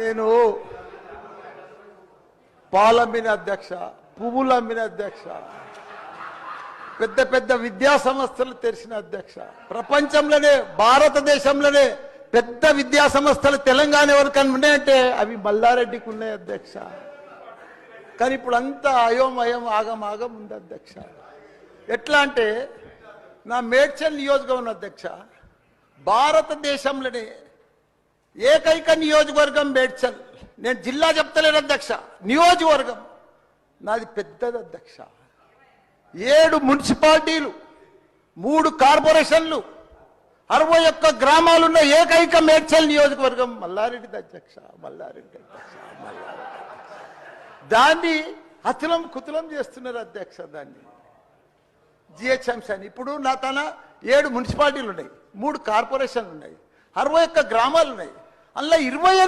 నేను పాలమ్మిన అధ్యక్ష పువ్వులు అమ్మిన అధ్యక్ష పెద్ద పెద్ద విద్యా సంస్థలు తెరిచిన అధ్యక్ష. ప్రపంచంలోనే భారతదేశంలోనే పెద్ద విద్యా సంస్థలు తెలంగాణ ఎవరికన్నా ఉన్నాయంటే అవి మల్లారెడ్డికి ఉన్నాయి అధ్యక్ష. కానీ ఇప్పుడు అంతా అయోమయం ఆగమాగం ఉంది అధ్యక్ష. ఎట్లా అంటే నా మేడ్చల్ నియోజకవర్గం అధ్యక్ష భారతదేశంలోనే ఏకైక నియోజకవర్గం మేడ్చల్. నేను జిల్లా చెప్తలేను అధ్యక్ష. నియోజకవర్గం. నాది పెద్దది అధ్యక్ష. ఏడు మున్సిపాలిటీలు మూడు కార్పొరేషన్లు అరవై ఒక్క గ్రామాలున్న ఏకైక మేడ్చల్ నియోజకవర్గం మల్లారెడ్డి అధ్యక్ష మల్లారెడ్డి అధ్యక్ష మల్లారెడ్డి. దాన్ని అతులం కుతులం చేస్తున్నారు అధ్యక్ష దాన్ని. జిహెచ్ఎంసీ అని. ఇప్పుడు నా తన ఏడు మున్సిపాలిటీలు ఉన్నాయి మూడు కార్పొరేషన్లు ఉన్నాయి అరవై ఒక్క గ్రామాలు ఉన్నాయి. అందులో ఇరవై